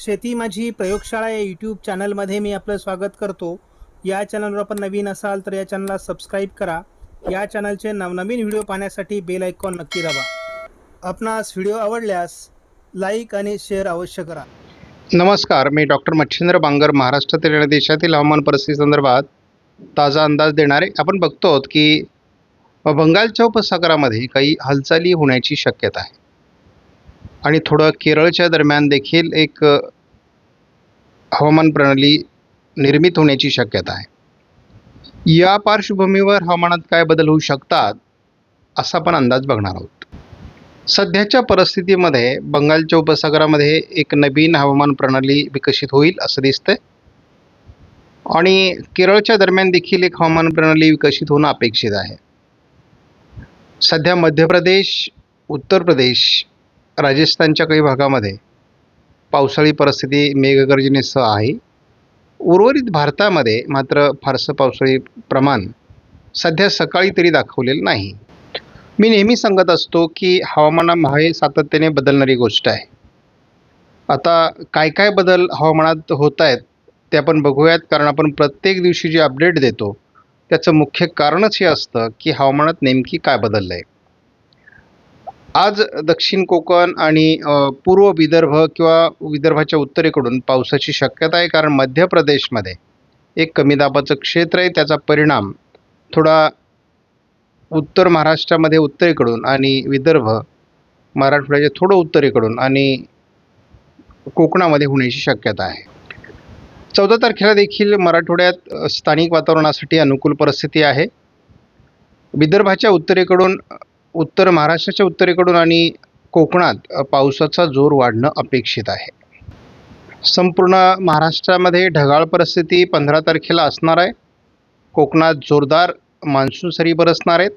शेती माझी प्रयोगशाळा या यूट्यूब चॅनलमध्ये मी आपलं स्वागत करतो. या चॅनलवर आपण नवीन असाल तर या चॅनलला सबस्क्राईब करा. या चॅनलचे नवनवीन व्हिडिओ पाहण्यासाठी बेल आयकॉन नक्की दाबा. आपणास व्हिडिओ आवडल्यास लाईक आणि शेअर अवश्य करा. नमस्कार मी डॉक्टर मच्छिंद्र बांगर महाराष्ट्रातील आणि देशातील हवामान परिस्थितीसंदर्भात ताजा अंदाज देणारे आपण बघतो आहोत की बंगालच्या उपसागरामध्ये काही हालचाली होण्याची शक्यता आहे. आणि थोडं केरळच्या दरम्यान देखील एक हवामान प्रणाली निर्मित होण्याची शक्यता आहे. या पार्श्वभूमीवर हवामानात काय बदल होऊ शकतात असा आपण अंदाज बघणार आहोत. सध्याच्या परिस्थितीमध्ये बंगालच्या उपसागरामध्ये एक नवीन हवामान प्रणाली विकसित होईल असं दिसतंय. आणि केरळच्या दरम्यान देखील एक हवामान प्रणाली विकसित होणं अपेक्षित आहे. सध्या मध्य प्रदेश उत्तर प्रदेश राजस्थानच्या काही भागामध्ये पावसाळी परिस्थिती मेघगर्जनेसह आहे. उर्वरित भारतामध्ये मात्र फारसं पावसाळी प्रमाण सध्या सकाळी तरी दाखवलेलं नाही. मी नेहमी सांगत असतो की हवामानामुळे हे सातत्याने बदलणारी गोष्ट आहे. आता काय काय बदल हवामानात होत आहेत ते आपण बघूयात. कारण आपण प्रत्येक दिवशी जे अपडेट देतो त्याचं मुख्य कारणच हे असतं की हवामानात नेमकी काय बदललं आहे आज दक्षिण कोकण आणि पूर्व विदर्भ किंवा विदर्भाच्या उत्तरेकडून पावसाची शक्यता आहे कारण मध्य प्रदेशमध्ये एक कमी दाबाचं क्षेत्र आहे. त्याचा परिणाम थोडा उत्तर महाराष्ट्रामध्ये उत्तरेकडून आणि विदर्भ मराठवाड्याच्या थोडं उत्तरेकडून आणि कोकणामध्ये होण्याची शक्यता आहे. चौदा तारखेला देखील मराठवाड्यात स्थानिक वातावरणासाठी अनुकूल परिस्थिती आहे. विदर्भाच्या उत्तरेकडून उत्तर महाराष्ट्राच्या उत्तरेकडून आणि कोकणात पावसाचा जोर वाढणं अपेक्षित आहे. संपूर्ण महाराष्ट्रामध्ये ढगाळ परिस्थिती पंधरा तारखेला असणार आहे. कोकणात जोरदार मान्सून सरी बरसणार आहेत.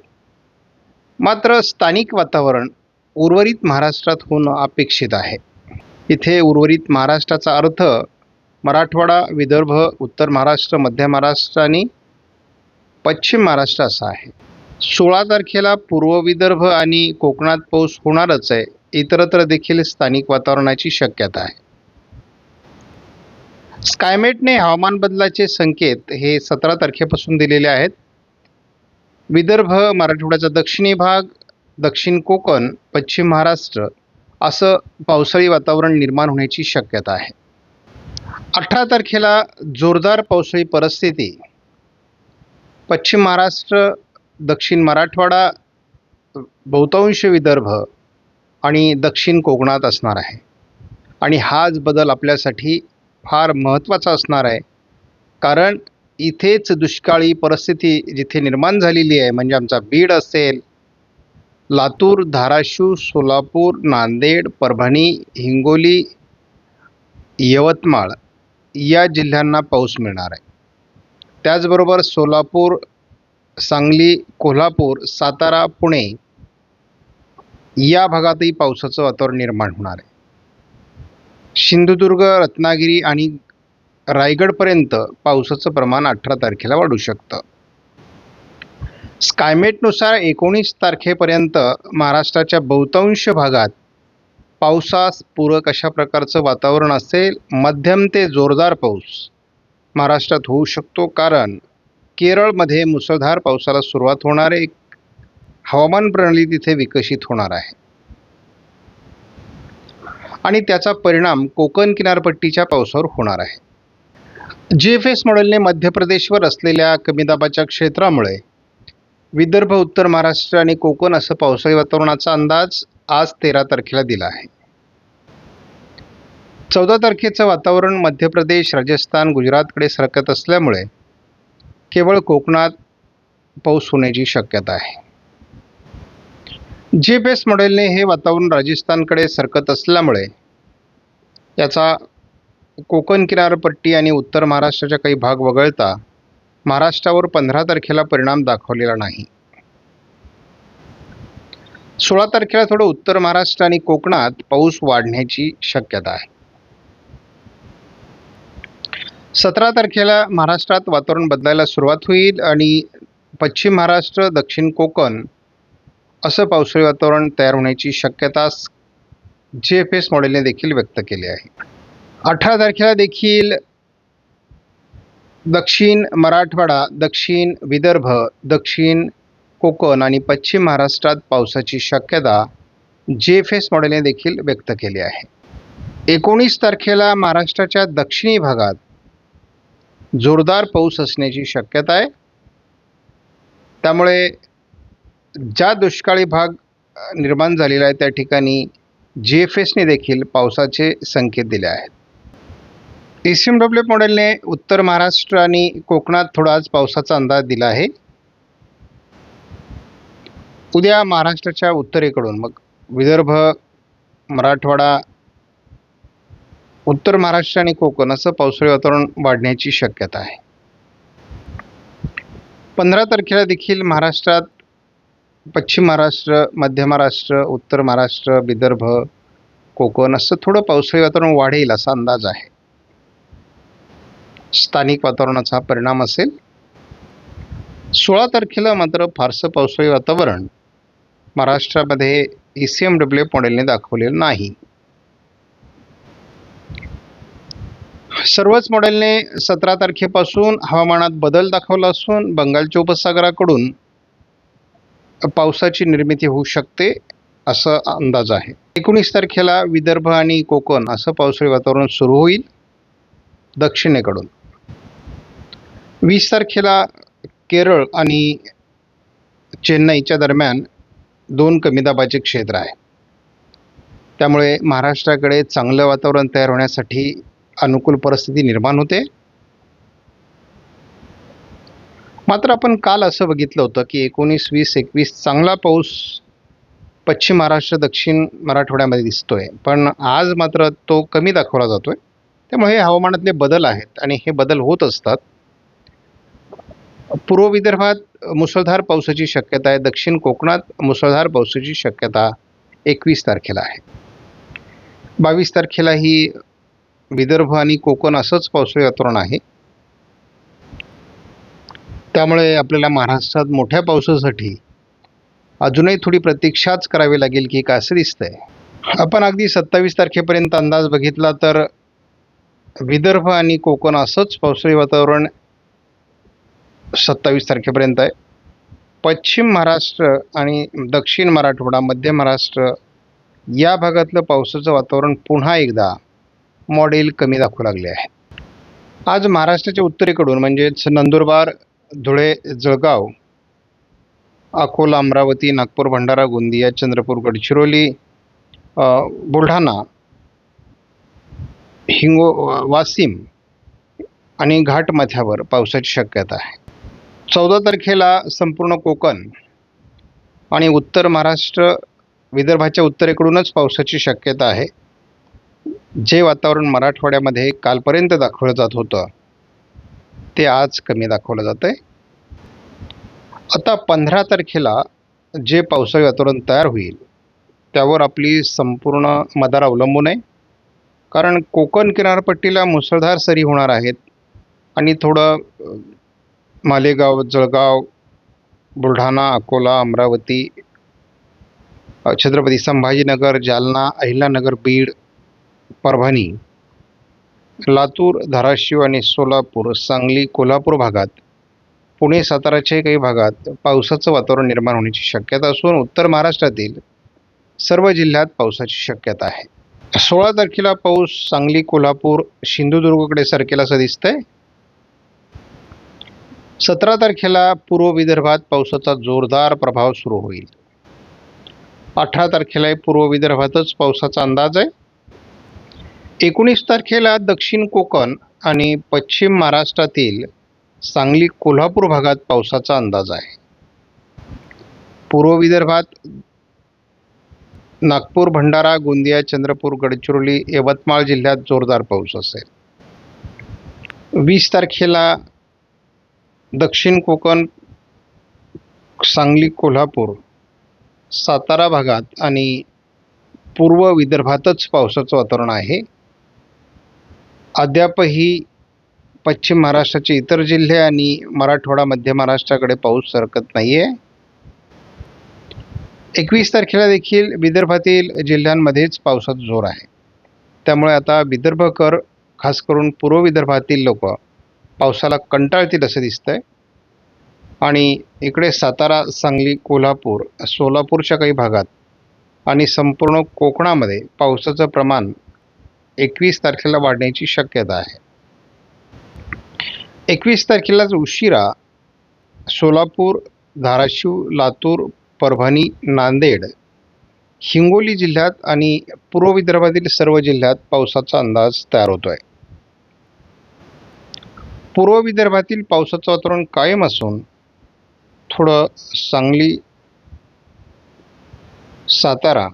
मात्र स्थानिक वातावरण उर्वरित महाराष्ट्रात होणं अपेक्षित आहे. इथे उर्वरित महाराष्ट्राचा अर्थ मराठवाडा विदर्भ उत्तर महाराष्ट्र मध्य महाराष्ट्र आणि पश्चिम महाराष्ट्र असा आहे. सोळा तारखेला पूर्व विदर्भ आणि कोकणात पाऊस होणारच आहे. इतरत्र देखील स्थानिक वातावरणाची शक्यता आहे. स्कायमेटने हवामान बदलाचे संकेत हे सतरा तारखेपासून दिलेले आहेत. विदर्भ मराठवाड्याचा दक्षिणी भाग दक्षिण कोकण पश्चिम महाराष्ट्र असं पावसाळी वातावरण निर्माण होण्याची शक्यता आहे. अठरा तारखेला जोरदार पावसाळी परिस्थिती. पश्चिम महाराष्ट्र दक्षिण मराठवाडा बहुतांश विदर्भ आणि दक्षिण कोकणात असणार आहे. आणि हाच बदल आपल्यासाठी फार महत्त्वाचा असणार आहे. कारण इथेच दुष्काळी परिस्थिती जिथे निर्माण झालेली आहे म्हणजे आमचा बीड असेल लातूर धाराशिव सोलापूर नांदेड परभणी हिंगोली यवतमाळ या जिल्ह्यांना पाऊस मिळणार आहे. त्याचबरोबर सोलापूर सांगली कोल्हापूर सातारा पुणे या भागातही पावसाचं वातावरण निर्माण होणार आहे. सिंधुदुर्ग रत्नागिरी आणि रायगडपर्यंत पावसाचं प्रमाण अठरा तारखेला वाढू शकतं. स्कायमेटनुसार एकोणीस तारखेपर्यंत महाराष्ट्राच्या बहुतांश भागात पावसास पूरक अशा प्रकारचं वातावरण असेल. मध्यम ते जोरदार पाऊस महाराष्ट्रात होऊ शकतो. कारण केरळमध्ये मुसळधार पावसाला सुरुवात होणार एक हवामान प्रणाली तिथे विकसित होणार आहे. आणि त्याचा परिणाम कोकण किनारपट्टीच्या पावसावर होणार आहे. जी एफ एस मॉडेलने मध्य प्रदेशवर असलेल्या कमी दाबाच्या क्षेत्रामुळे विदर्भ उत्तर महाराष्ट्र आणि कोकण असं पावसाळी वातावरणाचा अंदाज आज तेरा तारखेला दिला आहे. चौदा तारखेचं वातावरण मध्य प्रदेश राजस्थान गुजरातकडे सरकत असल्यामुळे केवळ कोकणात पाऊस होण्याची शक्यता आहे. जी बेस एस मॉडेलने हे वातावरण राजस्थानकडे सरकत असल्यामुळे याचा कोकण किनारपट्टी आणि उत्तर महाराष्ट्राचा काही भाग वगळता महाराष्ट्रावर पंधरा तारखेला परिणाम दाखवलेला नाही. सोळा तारखेला थोडं उत्तर महाराष्ट्र आणि कोकणात पाऊस वाढण्याची शक्यता आहे. सतरा तारखेला महाराष्ट्रात वातावरण बदलायला सुरुवात होईल आणि पश्चिम महाराष्ट्र दक्षिण कोकण असं पावसाळी वातावरण तयार होण्याची शक्यता जी एफ एस मॉडेलने देखील व्यक्त केली आहे. अठरा तारखेला देखील दक्षिण मराठवाडा दक्षिण विदर्भ दक्षिण कोकण आणि पश्चिम महाराष्ट्रात पावसाची शक्यता जे एफ एस मॉडेलने देखील व्यक्त केली आहे. एकोणीस तारखेला महाराष्ट्राच्या दक्षिणी भागात जोरदार पाऊस असण्याची शक्यता आहे. त्यामुळे ज्या दुष्काळी भाग निर्माण झालेला आहे त्या ठिकाणी जी एफ एसने देखील पावसाचे संकेत दिले आहेत. ए सी एम डब्ल्यू मॉडेलने उत्तर महाराष्ट्र आणि कोकणात थोडा आज पावसाचा अंदाज दिला आहे. उद्या महाराष्ट्राच्या उत्तरेकडून मग विदर्भ मराठवाडा उत्तर महाराष्ट्र आणि कोकण असं पावसाळी वातावरण वाढण्याची शक्यता आहे. पंधरा तारखेला देखील महाराष्ट्रात पश्चिम महाराष्ट्र मध्य महाराष्ट्र उत्तर महाराष्ट्र विदर्भ कोकण असं थोडं पावसाळी वातावरण वाढेल असा अंदाज आहे. स्थानिक वातावरणाचा परिणाम असेल. सोळा तारखेला मात्र फारसं पावसाळी वातावरण महाराष्ट्रामध्ये ई सी एम डब्ल्यू मॉडेलने दाखवलेलं नाही. सर्वच मॉडेलने सतरा तारखेपासून हवामानात बदल दाखवला असून बंगालच्या उपसागराकडून पावसाची निर्मिती होऊ शकते असं अंदाज आहे. एकोणीस तारखेला विदर्भ आणि कोकण असं पावसाळी वातावरण सुरू होईल दक्षिणेकडून. वीस तारखेला केरळ आणि चेन्नईच्या दरम्यान दोन कमी दाबाचे क्षेत्र आहे. त्यामुळे महाराष्ट्राकडे चांगलं वातावरण तयार होण्यासाठी अनुकूल परिस्थिती निर्माण होते. मात्र आपण काल असं बघितलं होतं की एकोणीस वीस एकवीस चांगला पाऊस पश्चिम महाराष्ट्र दक्षिण मराठवाड्यामध्ये दिसतोय. पण आज मात्र तो कमी दाखवला जातोय. त्यामुळे हे हवामानातले बदल आहेत आणि हे बदल होत असतात. पूर्व विदर्भात मुसळधार पावसाची शक्यता आहे. दक्षिण कोकणात मुसळधार पावसाची शक्यता एकवीस तारखेला आहे. बावीस तारखेला ही विदर्भ आणि कोकण असंच पावसाळी वातावरण आहे. त्यामुळे आपल्याला महाराष्ट्रात मोठ्या पावसासाठी अजूनही थोडी प्रतीक्षाच करावी लागेल की काय असं दिसतंय. आपण अगदी सत्तावीस तारखेपर्यंत अंदाज बघितला तर विदर्भ आणि कोकण असंच पावसाळी वातावरण सत्तावीस तारखेपर्यंत आहे. पश्चिम महाराष्ट्र आणि दक्षिण मराठवाडा मध्य महाराष्ट्र या भागातलं पावसाचं वातावरण पुन्हा एकदा मॉडेल कमी दाखवू लागले आहे. आज महाराष्ट्राच्या उत्तरेकडून म्हणजेच नंदुरबार धुळे जळगाव अकोला अमरावती नागपूर भंडारा गोंदिया चंद्रपूर गडचिरोली बुलढाणा हिंगो वाशिम आणि घाटमाथ्यावर पावसाची शक्यता आहे. चौदा तारखेला संपूर्ण कोकण आणि उत्तर महाराष्ट्र विदर्भाच्या उत्तरेकडूनच पावसाची शक्यता आहे. जे वातावरण मराठवाड्यामध्ये कालपर्यंत दाखवलं जात होतं ते आज कमी दाखवलं जातं आहे आता पंधरा तारखेला जे पावसाळी वातावरण तयार होईल त्यावर आपली संपूर्ण मदार अवलंबून आहे. कारण कोकण किनारपट्टीला मुसळधार सरी होणार आहेत आणि थोडं मालेगाव जळगाव बुलढाणा अकोला अमरावती छत्रपती संभाजीनगर जालना अहिल्यानगर बीड परभणी लातूर धाराशिव आणि सोलापूर सांगली कोल्हापूर भागात पुणे साताराच्या काही भागात पावसाचं वातावरण निर्माण होण्याची शक्यता असून उत्तर महाराष्ट्रातील सर्व जिल्ह्यात पावसाची शक्यता आहे. सोळा तारखेला पाऊस सांगली कोल्हापूर सिंधुदुर्गकडे सरकेल असं दिसतंय. सतरा तारखेला पूर्व विदर्भात पावसाचा जोरदार प्रभाव सुरू होईल. अठरा तारखेला पूर्व विदर्भातच पावसाचा अंदाज आहे. एकोणीस तारखेला दक्षिण कोकण आणि पश्चिम महाराष्ट्रातील सांगली कोल्हापूर भागात पावसाचा अंदाज आहे. पूर्व विदर्भात नागपूर भंडारा गोंदिया चंद्रपूर गडचिरोली यवतमाळ जिल्ह्यात जोरदार पाऊस असेल. वीस तारखेला दक्षिण कोकण सांगली कोल्हापूर सातारा भागात आणि पूर्व विदर्भातच पावसाचं वातावरण आहे. अद्यापही पश्चिम महाराष्ट्राचे इतर जिल्हे आणि मराठवाडा मध्य महाराष्ट्राकडे पाऊस सरकत नाही आहे एकवीस तारखेला देखील विदर्भातील जिल्ह्यांमध्येच पावसाचा जोर आहे. त्यामुळे आता विदर्भकर खास करून पूर्व विदर्भातील लोक पावसाला कंटाळतील असं दिसतंय. आणि इकडे सातारा सांगली कोल्हापूर सोलापूरच्या काही भागात आणि संपूर्ण कोकणामध्ये पावसाचं प्रमाण एकवीस तारखेला वाढण्याची शक्यता आहे. एकवीस तारखेलाच उशिरा सोलापूर धाराशिव लातूर परभणी नांदेड हिंगोली जिल्ह्यात आणि पूर्व विदर्भातील सर्व जिल्ह्यात पावसाचा अंदाज तयार होतो आहे पूर्व विदर्भातील पावसाचं वातावरण कायम असून थोडं सांगली सातारा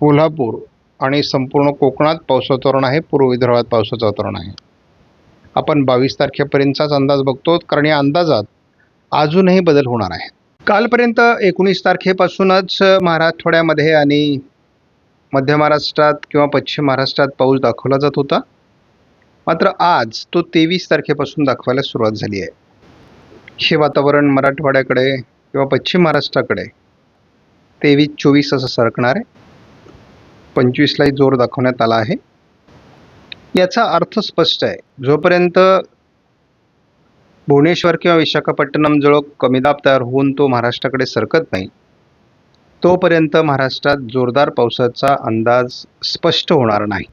कोल्हापूर आणि संपूर्ण कोकणात पावसाचं वातावरण आहे पूर्व विदर्भात पावसाचं वातावरण आहे. आपण बावीस तारखेपर्यंतचाच अंदाज बघतो कारण या अंदाजात अजूनही बदल होणार आहे कालपर्यंत एकोणीस तारखेपासूनच मराठवाड्यामध्ये आणि मध्य महाराष्ट्रात किंवा पश्चिम महाराष्ट्रात पाऊस दाखवला जात होता. मात्र आज तो तेवीस तारखेपासून दाखवायला सुरुवात झाली आहे. हे वातावरण मराठवाड्याकडे किंवा पश्चिम महाराष्ट्राकडे तेवीस चोवीस असं सरकणार आहे. पंचवीसलाही जोर दाखवण्यात आला आहे. याचा अर्थ स्पष्ट आहे. जोपर्यंत भुवनेश्वर किंवा विशाखापट्टणमजवळ कमी दाब तयार होऊन तो महाराष्ट्राकडे सरकत नाही तोपर्यंत महाराष्ट्रात जोरदार पावसाचा अंदाज स्पष्ट होणार नाही.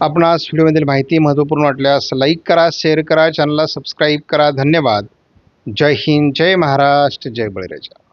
आपण आज व्हिडिओमधील माहिती महत्त्वपूर्ण वाटल्यास लाईक करा शेअर करा चॅनलला सबस्क्राईब करा. धन्यवाद. जय हिंद जय महाराष्ट्र जय बळीराजा.